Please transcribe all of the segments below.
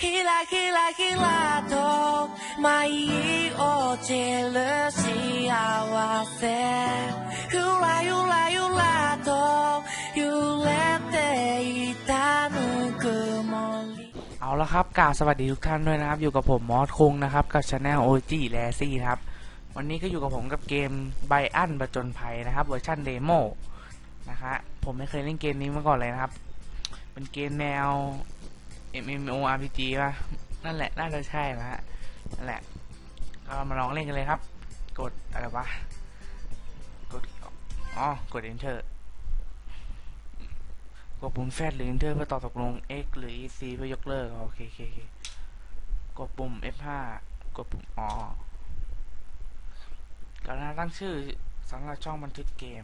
ひらひらひらと舞い落ちる幸せゆらゆらゆらと揺れていたぬくもり เอาละครับกล่าวสวัสดีทุกท่านด้วยนะครับ อยู่กับผมมอสคุงนะครับ กับช anel OG แลซี่ครับ วันนี้ก็อยู่กับผมกับเกมไบอันประจนภัยนะครับ เวอร์ชันเดโมนะฮะผมไม่เคยเล่นเกมนี้มาก่อนเลยนะครับ เป็นเกมแนว MMORPG ป่ะ นั่นแหละ น่าจะใช่นะฮะนั่นแหละ ก็มาลองเล่นกันเลยครับ กดอะไรวะ กด อ๋อ กด enter กดปุ่ม Z หรือ Enter เพื่อต่อตกลง X หรือ EC เพื่อยกเลิก โอเคโอเคกดปุ่ม F5 กดปุ่ม อ๋อกรุณาตั้งชื่อสำหรับช่องบันทึกเกม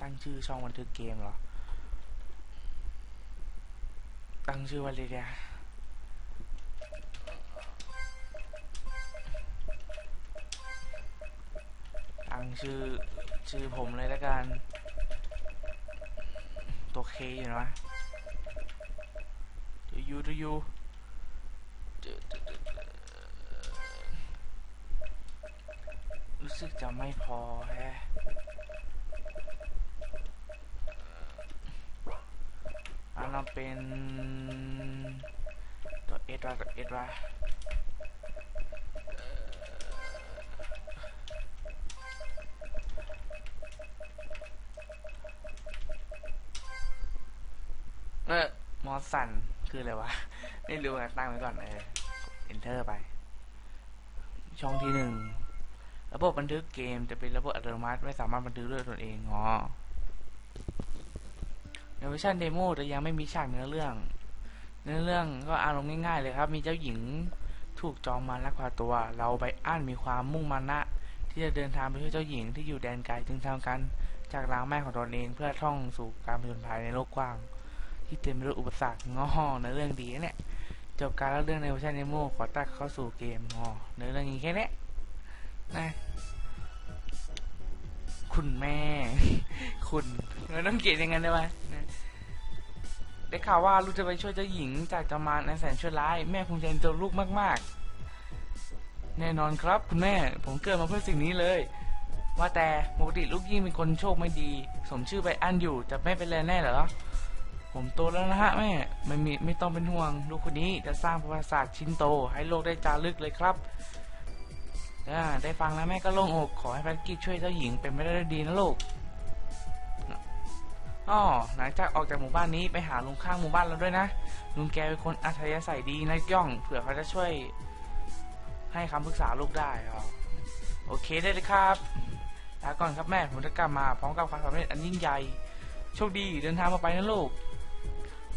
ตั้งชื่อช่องบันทึกเกมเหรอ ตั้งชื่อว่าอะไรเดียตั้งชื่อชื่อผมเลยแล้วกัน ตัวเคอยู่นะเดี๋ยวยูเดี๋ยวยูรู้สึกจะไม่พอแฮะ อันนั้นเป็นตัวเอ็ดวะตัวเอ็ดวะเออมอสันคืออะไรวะ ไม่รู้อะตั้งไว้ก่อนเออ enter ไป ช่องที่หนึ่ง ระบบบันทึกเกมจะเป็นระบบอัตโนมัติ ไม่สามารถบันทึกด้วยตนเอง อ๋อ เวอร์ชันเดโมจะยังไม่มีฉากเนื้อเรื่อง เนื้อเรื่องก็อารมณ์ง่ายๆเลยครับ มีเจ้าหญิงถูกจอมมาลักพาตัว เราไปอ่านมีความมุ่งมั่นะที่จะเดินทางไปช่วยเจ้าหญิงที่อยู่แดนไกลจึงทำการจากล้างแม่ของตนเองเพื่อท่องสู่การผจญภัยในโลกกว้าง ที่เต็มไปด้วยอุปสรรคง้อในเรื่องดีเนี่ยจบการเล่าเรื่องในเวอร์ชันเดโมขอตัดเข้าสู่เกมอ๋อในเรื่องนี้แค่เนี้ยนะคุณแม่ คุณไม่ต้องเกลียดย่างนั้นได้ไหมนะ ได้ข่าวว่าลูกจะไปช่วยเจ้าหญิงจากจอมมารในแสนชั่วร้าย แม่คงจะเอ็นตัวลูกมากๆ แน่นอนครับคุณแม่ ผมเกิดมาเพื่อสิ่งนี้เลย ว่าแต่ปกติลูกยิ่งเป็นคนโชคไม่ดี สมชื่อไปอันอยู่จะไม่เป็นไรแน่เหรอ ผมโตแล้วนะฮะแม่ ไม่มีไม่ต้องเป็นห่วง ลูกคนนี้จะสร้างประวัติศาสตร์ชิ้นโต ให้โลกได้จารึกเลยครับได้ฟังแล้วแม่ก็โล่งอกขอให้ภารกิจช่วยเจ้าหญิงเป็นไปได้ดีนะลูก อ๋อหลังจากออกจากหมู่บ้านนี้ไปหาลุงข้างหมู่บ้านเราด้วยนะ ลุงแกเป็นคนอัธยาศัยดีนะย่อง เผื่อเขาจะช่วย ให้คำปรึกษาลูกได้อ๋อโอเคได้เลยครับลาก่อนครับแม่ ผมจะกลับมาพร้อมกับความสำเร็จอันยิ่งใหญ่ โชคดีเดินทางมาไปนะลูก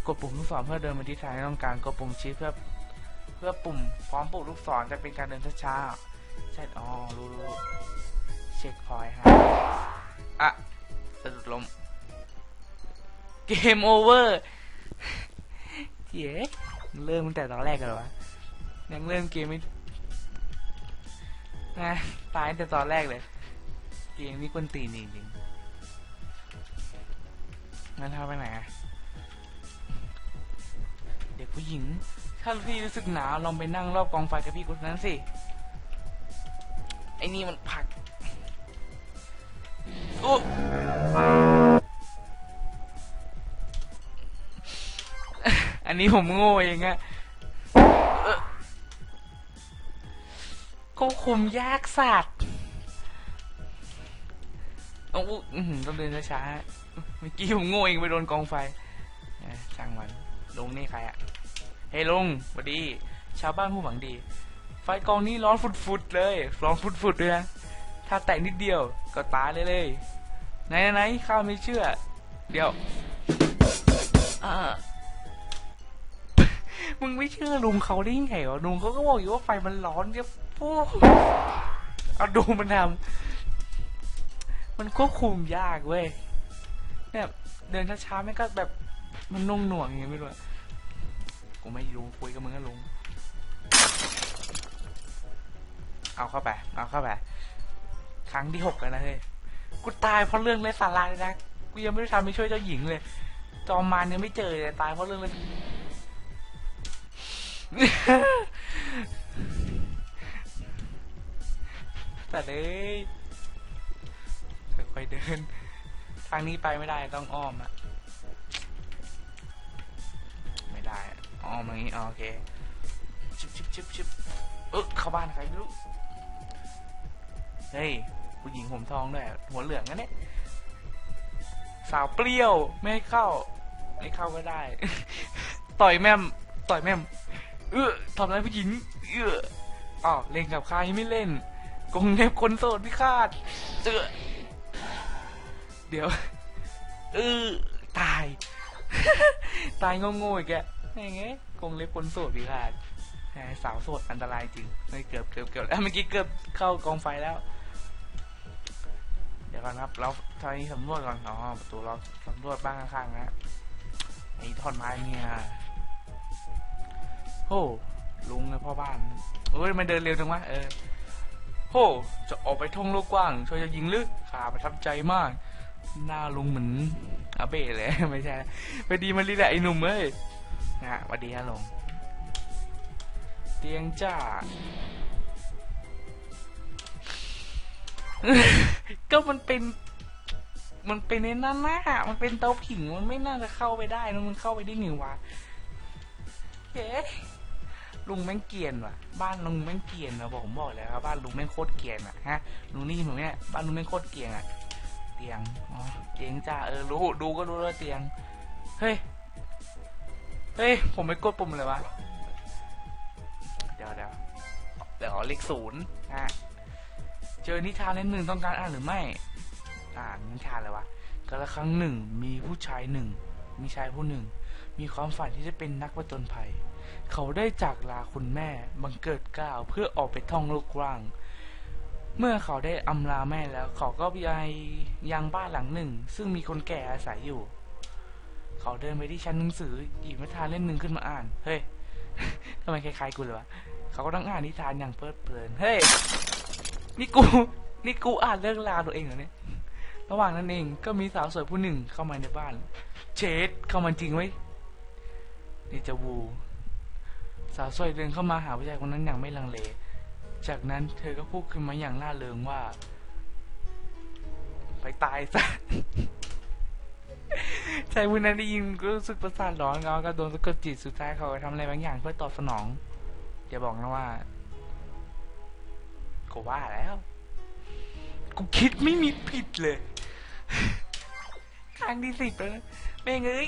กดปุ่มลูกศรเพื่อเดินไปทิศทางที่ต้องการ กดปุ่มชี้เพื่อ เพื่อปุ่มพร้อมปุ่มลูกศรจะเป็นการเดินช้าๆ ใช่ อ๋อ รู้รู้เช็คพอยต์ฮะ อะสะดุดล้ม เกมโอเวอร์เย้เริ่มตั้งแต่ตอนแรกกันเหรอวะยังเริ่มเกมไม่นะตายตั้งแต่ตอนแรกเลย เกมนี้กวนตีนจริงๆงั้นเท่าไปไหนอะเด็กผู้หญิง ถ้าพี่รู้สึกหนาวลองไปนั่งรอบกองไฟกับพี่คนนั้นสิ ไอ้นี่มันผักโอ้ นนี้ผมโง่เองอะควบคุมยากสัตว์เอาอุ๊ยอื้อต้องเดินช้าๆเมื่อกี้ผมโง่เองไปโดนกองไฟช่างมันลุงนี่ใครอะเฮ้ยลุงสวัสดี ชาวบ้านผู้หวังดี ไฟกองนี้ร้อนฟุดๆเลย ร้อนฟุดๆด้วยนะ ถ้าแตะนิดเดียวก็ตายเลยเลยไหนๆไหนข้าไม่เชื่อ เดี๋ยว อ่า มึงไม่เชื่อลุงเขาได้ยังไงวะลุงเขาก็บอกอยู่ว่าไฟมันร้อนเดี๋ยวปูเอาดูมันทำมันควบคุมยากเว้ยเนี่ยเดินช้าๆไม่ก็แบบมันนุ่งหน่วงอย่างเงี้ยไม่รู้กูไม่รู้คุยกับมึงก็ลุงเอาเข้าไป เอาเข้าไป ครั้งที่หกแล้วนะเฮ้ย กูตายเพราะเรื่องไร้สาระเลยนะ กูยังไม่ได้ทำไปช่วยเจ้าหญิงเลย จอมมารยังไม่เจอเลยตายเพราะเรื่องเลย แต่เลยค่อยๆเดิน ทางนี้ไปไม่ได้ต้องอ้อมอะไม่ได้อ้อมอย่างนี้โอเคชิบชิบชิบชิบเออเข้าบ้านใครไม่รู้เฮ้ยผู้หญิงผมทองด้วยหัวเหลืองนั่นเนี่ยสาวเปรี้ยวไม่ให้เข้า ไม่เข้าก็ได้ ต่อยแม่มต่อยแม่ม เออทำอะไรผู้หญิง เอออ๋อเล่นกับใครไม่เล่นกงเล็บคนโสดพิฆาตเออเดี๋ยว เออตาย ตายโง่ๆอีกแกยังไงกงเล็บคนโสดพิฆาตสาวโสดอันตรายจริงไม่เกือบเกือบเกือบแล้วเมื่อกี้เกือบเข้ากองไฟแล้ว เดี๋ยวก่อนครับ เราทางนี้สำรวจก่อนอ๋อประตูเราสำรวจบ้างข้างๆนะไอ้ท่อนไม้เนี่ย โอ้ลุงเลยพ่อบ้านเอ้ยมันเดินเร็วจังวะเออโอ้จะออกไปท่องโลกกว้างช่วยจะยิงลึกขาประทับใจมาก หน้าลุงเหมือนอาเบ้เลย ไม่ใช่ไปดีมาลีแหละไอ้หนุ่มเอ้ยนะฮะสวัสดีฮะลุงเตียงจ้า ก็มันเป็น มันเป็นในนั้นนะมันเป็นเตาผิง มันไม่น่าจะเข้าไปได้นะมันเข้าไปได้ไงวะเอ๊ะ ลุงแม่งเกรียนว่ะ บ้านลุงแม่งเกรียนนะบอกผมบอกแล้วครับบ้านลุงแม่งโคตรเกรียนอะฮะลุงนี่ผมเนี่ยบ้านลุงแม่งโคตรเกรียนอะ เตียงอ๋อเตียงจ้าเออรู้ดูก็รู้แล้วเตียง เฮ้ยเฮ้ยผมไม่กดปุ่มเลยวะเดี๋ยวเดี๋ยวเดี๋ยวเลขศูนย์ฮะเจอนิทานเล่มหนึ่งต้องการอ่านหรือไม่ อ่านนิทานเลยวะกาละครั้งหนึ่งมีผู้ชายหนึ่งมีชายผู้หนึ่ง มีความฝันที่จะเป็นนักผจญภัย เขาได้จากลาคุณแม่บังเกิดกล้าวเพื่อออกไปท่องโลกกว้าง เมื่อเขาได้อำลาแม่แล้ว เขาก็ไปยังบ้านหลังหนึ่ง ซึ่งมีคนแก่อาศัยอยู่ เขาเดินไปที่ชั้นหนังสือหยิบนิทานเล่มหนึ่งขึ้นมาอ่าน เฮ้ยทำไมคล้ายๆกูเลยวะเขาก็ต้องอ่านนิทานอย่างเพลิดเพลิน เฮ้ย นี่กู นี่กูอ่านเรื่องราวตัวเองเหรอเนี่ย ระหว่างนั้นเองก็มีสาวสวยผู้หนึ่งเข้ามาในบ้าน เชดเข้ามาจริงไว้ยนี่จะวู สาวสวยเดินเข้ามาหาผู้ชายคนนั้นอย่างไม่ลังเล จากนั้นเธอก็พูดขึ้นมาอย่างล่าเริงว่า ไปตายซะชายผู้นั้นได้ยินก็รู้สึกประสาทร้อนเขาก็โดนสะกดจิตสุดท้ายเขาก็ทำอะไรบางอย่างเพื่อตอบสนองอย่าบอกนะว่าก็ว่าแล้วกูคิดไม่มีผิดเลยครั้งที่สิบแล้วนะแม่งเอ้ย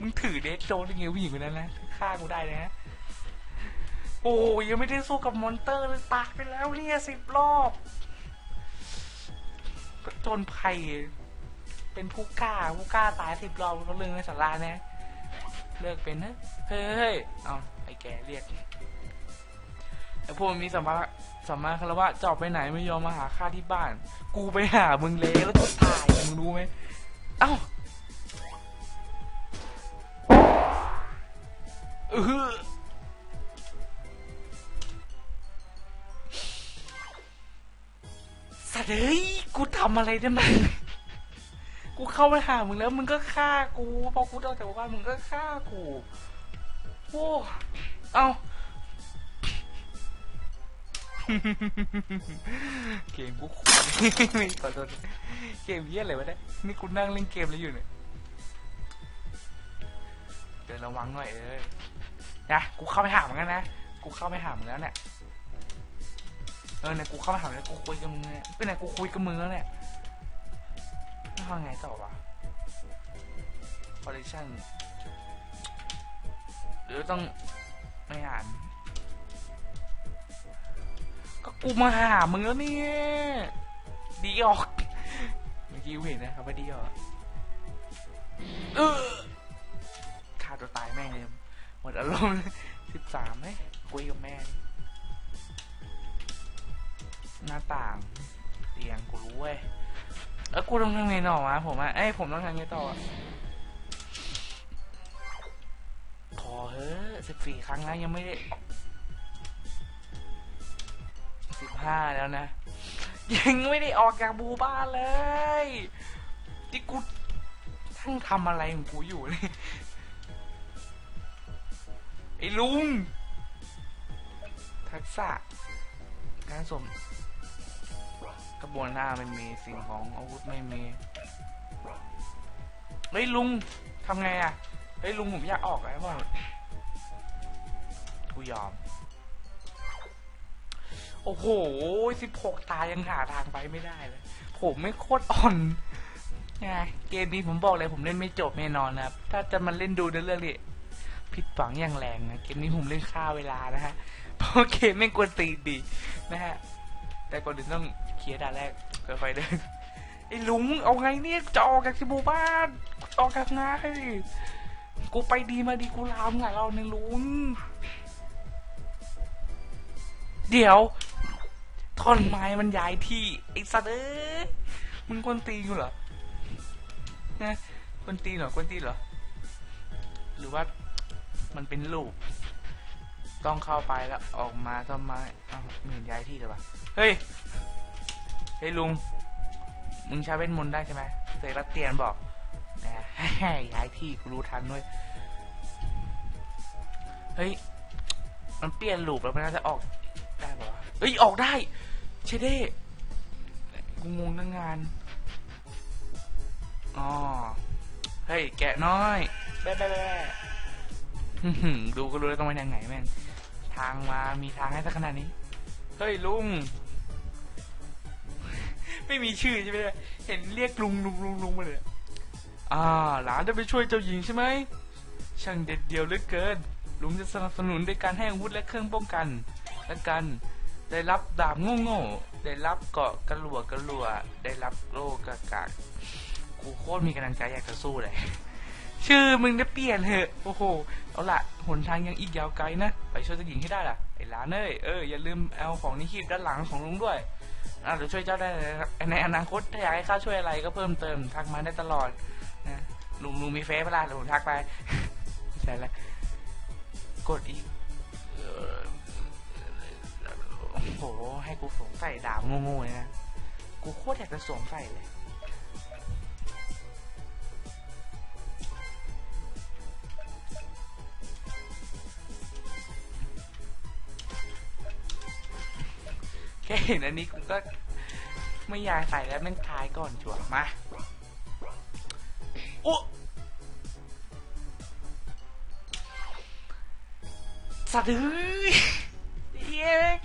มึงถือเดทโซนยังไงผู้หญิงคนนั้นนะฆ่ากูได้เลยนะ โอ้ยยังไม่ได้สู้กับมอนเตอร์เลยตายไปแล้วเนี่ยสิบรอบก็จนภัย เป็นผู้กล้าผู้กล้าตายสิบรอบก็เรื่องในสาราเนี่ยเลิกเป็นนะเฮ้ยเฮ้ยเอาไอ้แกเรียกไอ้พวกมันมีสัมภาสัมมาคารวะจะออกไปไหนไม่ยอมมาหาข้าที่บ้าน กูไปหามึงเลยแล้วก็ตายมึงรู้ไหมเอ้า อะไรได้ไหมกูเข้าไปหามึงแล้วมึงก็ฆ่ากูพอกูออกจากบ้านมึงก็ฆ่ากูโอ้เอ้าเกมกูคุยไม่ขอโทษเกมเยี่ยอะไรวะเนี่ยนี่กูนั่งเล่นเกมแล้วอยู่เนี่ยเดินระวังหน่อยเอ้ยนะกูเข้าไปหามึงแล้วนะกูเข้าไปหามึงแล้วเนี่ยเออเนี่ยกูเข้าไปหามึงแล้วกูคุยกับมึงเนี่ยเป็นไงกูคุยกับมึงแล้วเนี่ย วทำไงต่อวะ collection หรือต้องไม่อ่าน ก็กูมาหามึงแล้วนี่ดีออก เมื่อกี้เห็นนะครับว่าดีออกเออฆ่าตัวตายแม่งเลยหมดอารมณ์สิบสามไหมคุยกับแม่ หน้าต่าง เตียงกูรู้เว้ย เออกูต้องทำไงต่อวะผมอะเอ้ยผมต้องทำไงต่อพอเฮ้ยสิบสี่ครั้งแล้วยังไม่ได้สิบห้าแล้วนะ ยังไม่ได้ออกจากบูบ้านเลยที่กูทั้งทำอะไรของกูอยู่เนี่ยไอ้ลุง ทักษะการสม กระบวนท่าไม่มีสิ่งของอาวุธไม่มี เฮ้ยลุงทำไงอะเฮ้ยลุงผมอยากออกแล้วว่ากูยอม โอ้โหสิบหกตายังหาทางไปไม่ได้เลย ผมไม่โคตรอ่อนไงเกมนี้ผมบอกเลยผมเล่นไม่จบแน่นอนนะครับ ถ้าจะมาเล่นดูในเรื่องนี้ผิดหวังอย่างแรงนะ เกมนี้ผมเล่นค่าเวลานะฮะ เพราะเกมไม่กวนตีดีนะฮะ แต่ก่อนอื่นต้องเคลียร์ด่านแรกค่อยๆเดินไอ้ลุงเอาไงเนี่ยจะออกจากที่หมู่บ้านออกจากงานกูไปดีมาดีกูลามไงเราเนี่ยลุง เดี๋ยวท่อนไม้มันย้ายที่ไอ้สัตว์เอ้ยมึงกวนตีนกูเหรอนะกวนตีเหรอกวนตีเหรอ หรือว่ามันเป็นลูก ต้องเข้าไปแล้วออกมาทำไมอ้าวไม่เห็นย้ายที่เลยวะเฮ้ย เฮ้ยลุง มึงใช้เวทมนต์ได้ใช่ไหมเสกรัตเตียนบอกแหมย้ายที่กูรู้ทันด้วย เฮ้ย มันเปลี่ยนลูปแล้วมันน่าจะออกได้ปะวะเฮ้ย ออกได้ เชเด้กูงงตั้งงาน อ๋อ เฮ้ย แกะน้อยแบ๊ะแบ๊ะแบ๊ะอื้อหือ ดูก็รู้แล้วต้องไปทางไหนแม่ง ทางมามีทางให้สักขนาดนี้ เฮ้ยลุง ไม่มีชื่อใช่ไหมเห็นเรียกลุงลุงลุงลุงมาเลยอ่า หลานจะไปช่วยเจ้าหญิงใช่ไหม ช่างเด็ดเดียวเหลือเกิน ลุงจะสนับสนุนด้วยการให้อาวุธและเครื่องป้องกัน และกัน ได้รับดาบโง่ๆได้รับเกาะกระหลัวกระหลัว ได้รับโลกกากกูโคตรมีกำลังใจอยากจะสู้เลย ชื่อมึงได้เปลี่ยนเถอะ โอ้โห เอาละหนทางยังอีกยาวไกลนะ ไปช่วยเจ้าหญิงให้ได้ล่ะ ไอ้หลานเอ้ย เออ อย่าลืมเอาของนิคีบด้านหลังของลุงด้วยอ่าเดี๋ยวช่วยเจ้าได้เลยครับ ในอนาคตถ้าอยากให้ข้าช่วยอะไรก็เพิ่มเติมทักมาได้ตลอดนะลุงลุงมีเฟซเวลาเดี๋ยวผมทักไปไม่ใช่แล้วกดอีกโอ้โห ให้กูสวมใส่ดาบโง่ๆเลยนะ กูโคตรอยากจะสวมใส่เลย แค่เห็นอันนี้กูก็ไม่อยากใส่แล้วแม่งทายก่อนจั่วมาโอ้สัตว์เอ้ยเย้แม่ง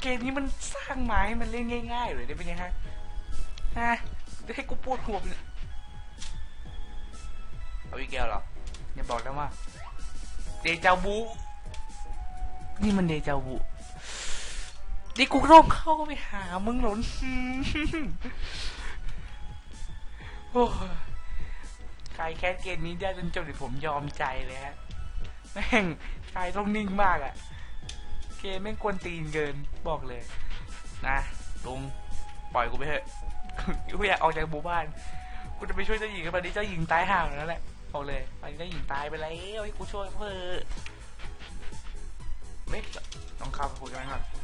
เกมนี้มันสร้างไม้มันเล่นง่ายๆเลยได้เป็นยังไงฮะฮะให้กูปวดหัวไปเลยเอาอีกแก้วเหรออย่าบอกนะว่าเดจาวูนี่มันเดจาวู นี่กูต้องเข้าไปหามึงหรอโอ้ยใครแคสเกมนี้ได้จนจบเดี๋ยผมยอมใจเลยฮะ แม่งชายต้องนิ่งมากอะเกมแม่งกวนตีนเกินบอกเลย นะลุงปล่อยกูไปเถอะกูอยากออกจากหมู่บ้าน กูจะไปช่วยเจ้าหญิงกันตอนนี้เจ้าหญิงตายห่าแล้วแหละบอกเลยตอนนี้เจ้าหญิงตายไปแล้วให้กูช่วยเพื่อไม่ต้องเข้าไปคุยกันก่อน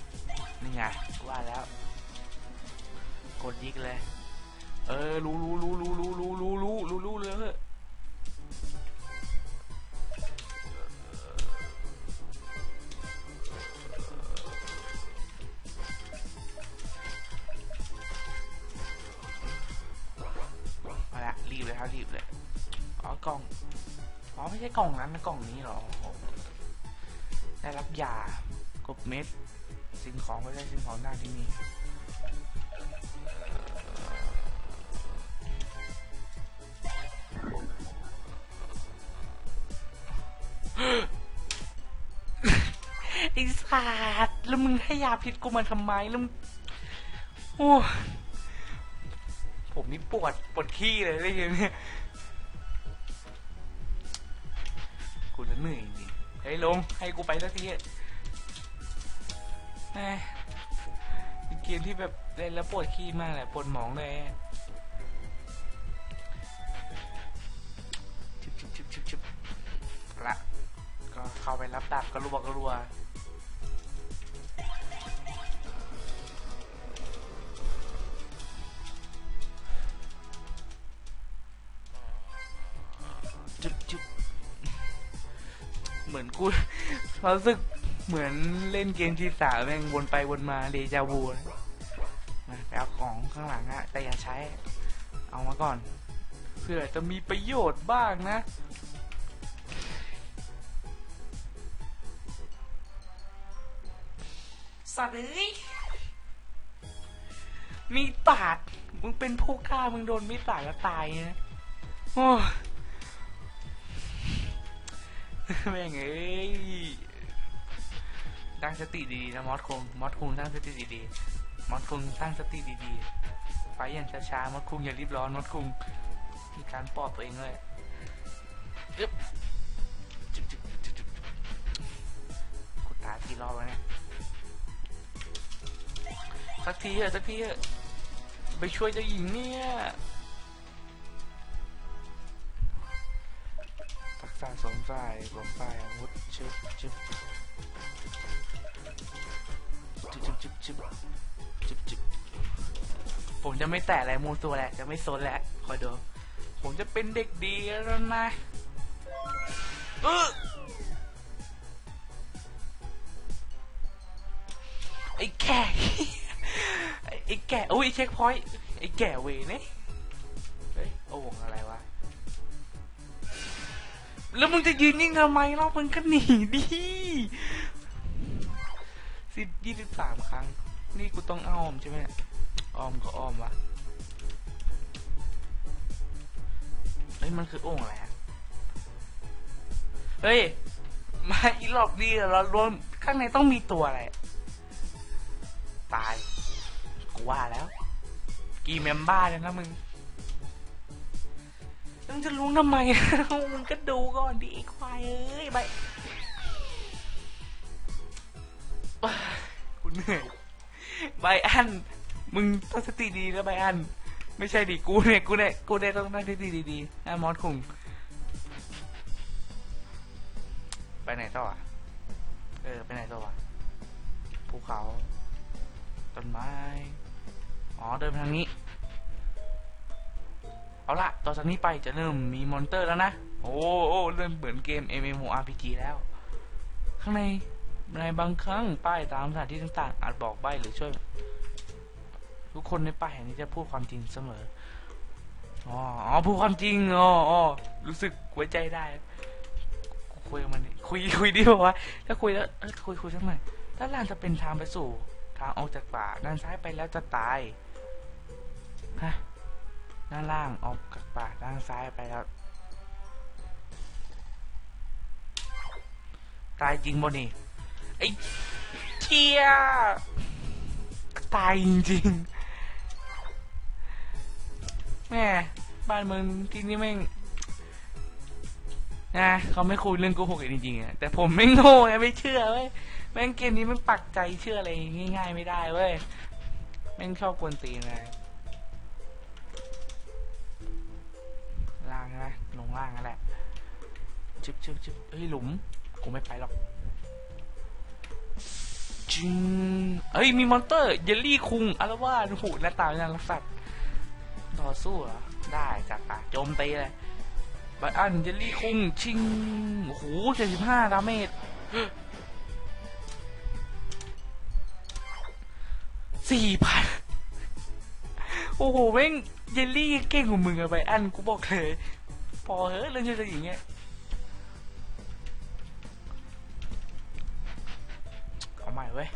นี่ไงว่าแล้วกดยิกเลย เออรู้รู้รู้รู้รู้รู้รู้รู้รู้รู้เลยเอาละรีบเลยครับรีบเลยอ๋อกล่องอ๋อไม่ใช่กล่องนั้นนะกล่องนี้เหรอได้รับยากบเม็ด สิ่งของไม่ได้สิ่งของหน้าที่นี่ไอ้สัตว์แล้วมึงให้ยาพิษกูมาทำไมแล้วมึงโอ้ผมนี่ปวดปวดขี้เลยได้ยินเนี่ยกูจะเหนื่อยจริงเฮ้ยลงให้กูไปสักทีอะ แหมเป็นเกมที่แบบเล่นแล้วปวดขี้มากเลยปวดหมองเลยชิบชิบชิบชิบชิบละก็เข้าไปรับดาบกระรัวกระรัวจุบจุบเหมือนกูรู้สึก เหมือนเล่นเกมที่สามแม่งวนไปวนมาเดจาวูนะมาไปเอาของข้างหลังอะแต่อย่าใช้ เอามาก่อน เพื่อจะมีประโยชน์บ้างนะสัตว์เอ้ยมีดบาด มึงเป็นผู้ฆ่า มึงโดนมีดบาดแล้วตายนะโอ้แม่งเอ้ย ตั้งสติดีๆนะมอสคงมอสคุงตั้งสติดีๆมอสคุงตั้งสติดีๆไปอย่างช้าๆมอสคุงอย่ารีบร้อนมอสคุงมีการปลอบตัวเองเลยอึ๊บกูตายกี่รอบแล้วเนี่ยสักทีเถอะสักทีเถอะไปช่วยเจ้าหญิงเนี่ยะสองฝ่ายสองฝ่ายอาวุธชึบชึบจึบจึบจึบจึบจึบผมจะไม่แตะอะไรมูตัวแหละ จะไม่โซนแล้วคอยดู ผมจะเป็นเด็กดีแล้วนะเออไอ้แก่ ไอ้แก่อุ้ยเช็คพอยต์ ไอ้แก่เวเนี่ยเฮ้ยโอ่งอะไรวะ แล้วมึงจะยืนนิ่งทำไมเล่ามึงก็หนีดิสิบยี่สิบสามครั้ง นี่กูต้องอ้อมใช่ไหมอ้อมก็อ้อมวะเฮ้ยมันคือโอ่งอะไรอะเฮ้ย มาอีหลอกดีเรารวมข้างในต้องมีตัวอะไร ตาย กูว่าแล้ว กี่เมมบ้าเลยนะมึง มึงจะรู้ทำไม มึงก็ดูก่อนดิไอ้ควายเอ้ยไปกูเหนื่อยไบอัน มึงตั้งสติดีแล้วไบอัน ไม่ใช่ดิกูเนี่ย กูเนี่ย กูเนี่ยต้องตั้งสติดีๆนะมอสคุงไปไหนต่ออะ เออ ไปไหนต่อวะภูเขา ต้นไม้ อ๋อ เดินไปทางนี้ เอาละต่อจากนี้ไปจะเริ่มมีมอนเตอร์แล้วนะ โอ้โอ้เริ่มเหมือนเกม MMORPG แล้ว ข้างในในบางครั้งป้ายตามสถานที่ต่างๆ อาจบอกใบหรือช่วย ทุกคนในป้ายแห่งนี้จะพูดความจริงเสมอ อ๋ออ๋อพูดความจริงอ๋ออ๋อรู้สึกไว้ใจได้คุยกับมันคุยคุยดีบอกว่าถ้าคุยแล้วคุยคุยสักหน่อยด้านล่างจะเป็นทางไปสู่ ทางออกจากป่าด้านซ้ายไปแล้วจะตายฮะ ด้านล่างออกจากป่าด้านซ้ายไปแล้วตายจริงบนี่ไอ้เชียตายจริงแม่บ้านเมืองที่นี่แม่งนะเขาไม่คุยเรื่องโกหกกันจริงๆอะแต่ผมไม่โง่ไงไม่เชื่อเว้ยแม่งเกมนี้มันปักใจเชื่ออะไรง่าย ๆ ไม่ได้เว้ยแม่งชอบกวนตีนเล ยล่างนะลงล่างนั่นแหละชึบชึบชึบเฮ้ยหลุมกูไม่ไปหรอกจึงเอ้ยมีมอนเตอร์เยลลี่คุงอารวาสหูหน้าตาเป็นรักสัตว์ต่อสู้เหรอได้จัดไปโจมตีเลยไบอันเยลลี่คุงชิงโอ้โหเจ็ดสิบห้าดาเมจสี่พันโอ้โหแม่งเยลลี่เก่งกว่ามึงอะไบอันกูบอกเลย พอเฮ้ยเรื่องจะอย่างเงี้ยเอาใหม่เว้ย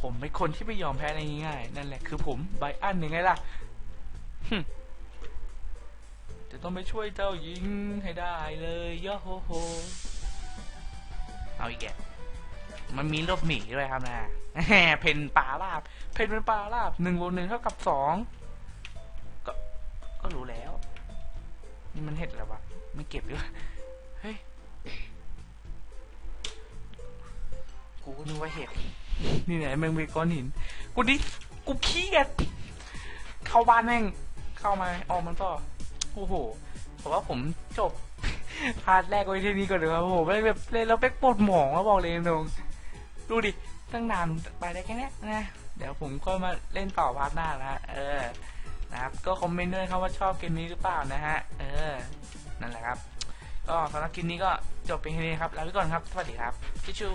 ผมเป็นคนที่ไม่ยอมแพ้ในง่ายๆนั่นแหละคือผมไบอันยังไงล่ะจะต้องไปช่วยเจ้าหญิงให้ได้เลยย่อโฮโฮเอาอีกแกมันมีรบหมีด้วยครับนะเพนปลาลาบ เพนเป็นปลาลาบหนึ่งบวกหนึ่งเท่ากับสอง นี่มันเห็ดแล้ววะ ไม่เก็บด้วยเฮ้ย กูนึกว่าเห็ด นี่ไหนแมงมีก้อนหิน กูดิ กูขี้เกียจเข้าบ้านแม่ง เข้ามาออกมันต่อ โอ้โหผมว่าผมจบพาร์ทแรกไว้ที่นี้ก่อนเลยครับโอ้โหไม่แบบเล่นแล้วเป๊กปวดหมองแล้วบอกเลยตรงดูดิ ตั้งนานไปได้แค่นี้นะ เดี๋ยวผมก็มาเล่นต่อพาร์ทหน้านะเออ นะครับ ก็คอมเมนต์ด้วยครับว่าชอบเกมนี้หรือเปล่านะฮะ เออ นั่นแหละครับ ก็สำหรับคลิปนี้ก็จบเพียแค่นี้ครับ ลาไปก่อนครับ สวัสดีครับ ชิชู